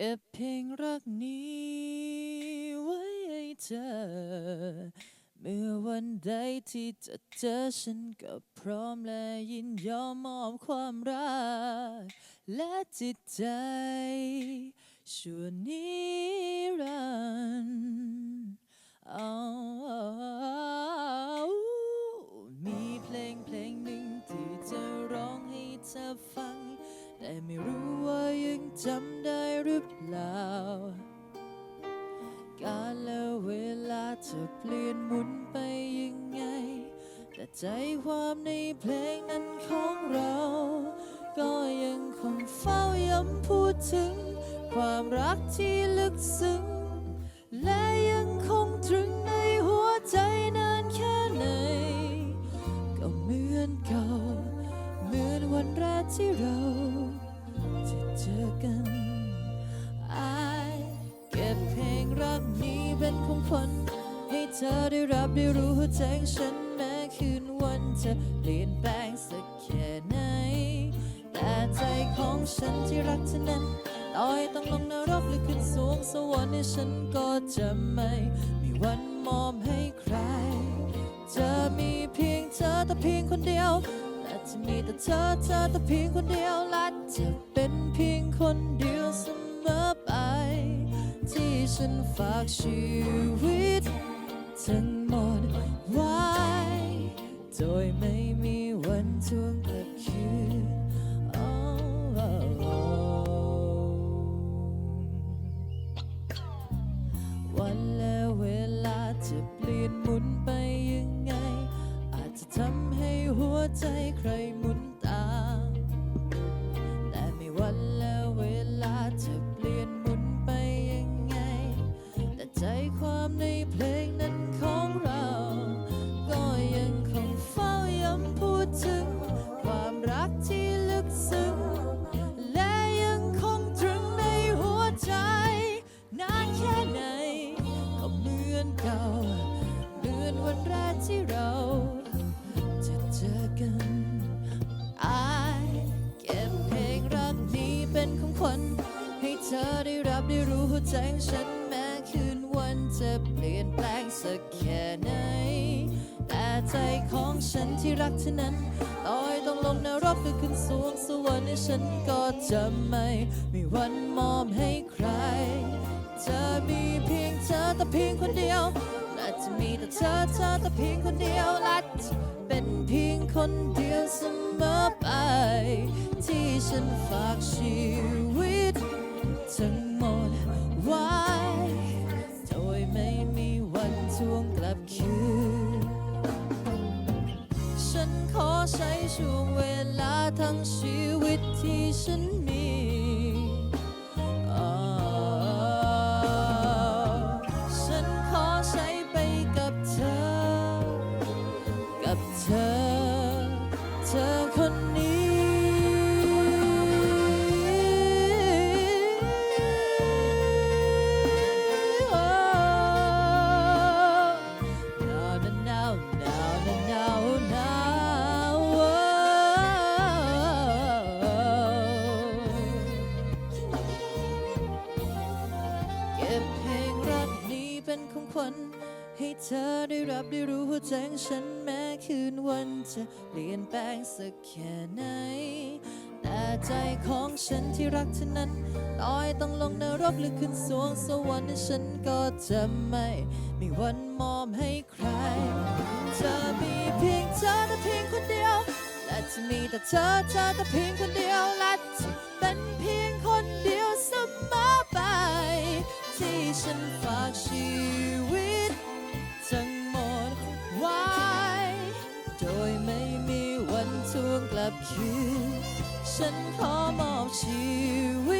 เก็บเพลงรักนี้ไว้ให้เธอ เมื่อวันใดที่จะเจอฉันก็พร้อมและยินยอมมอบความรัก และจิตใจชั่วนิรันดร์เอามีเพลงเพลงหนึ่งที่จะร้องให้เธอฟัง แต่ไม่รู้ว่า ยังจำได้หรือเปล่า การและเวลาจะเปลี่ยนหมุนไปยังไง แต่ใจความในเพลงนั้นของเรา ก็ยังคงเฝ้าย้ำพูดถึง ความรักที่ลึกซึ้ง และยังคงตรึงในหัวใจนานแค่ไหน ก็เหมือนเก่า เหมือนวันแรกที่เรา เจอกัน I เก็บเพลงรักนี้เป็นของขวัญให้เธอได้รับได้รู้หัวใจของฉันแม้คืนวันจะเปลี่ยนแปลงสักแค่ไหน แต่ใจของฉันที่รักเธอนั้นต่อยต้องลงนรกหรือขึ้นสวงสวรรค์ให้ฉันก็จะไม่มีวันมอบให้ใคร จะมีเพียงเธอแต่เพียงคนเดียว จะมีแต่เธอเธอแต่เพียงคนเดียวและจะเป็นเพียงคนเดียวเสมอไป ที่ฉันฝากชีวิตทั้งหมดไว้ โดยไม่มีวันทวงกลับคืนวัน ใจฉันแม้คืนวันจะเปลี่ยนแปลงสักแค่ไหน แต่ใจของฉันที่รักเธอนั้นต่อยต้องลงนรกหรือขึ้นสวงสวรรค์ฉันก็จะไม่มีวันมอบให้ใคร จะมีเพียงเธอแต่เพียงคนเดียวและจะมีแต่เธอเธอแต่เพียงคนเดียวและจะเป็นเพียงคนเดียวเสมอไป ที่ฉันฝากชีวิตทั้ง ใช้ช่วงเวลาทั้งชีวิตที่ฉันมี เป็นของขวัญให้เธอได้รับได้รู้หัวใจของฉันแม้คืนวันจะเปลี่ยนแปลงสักแค่ไหน แต่ใจของฉันที่รักเธอนั้นต่อยต้องลงนรกหรือขึ้นสวงสวรรค์ฉันก็จะไม่มีวันมอบให้ใคร จะมีเพียงเธอแต่เพียงคนเดียว และจะมีแต่เธอเธอแต่เพียงคนเดียวและจะเป็นเพียงคนเดียวเสมอไป ที่ฉัน งกลับคื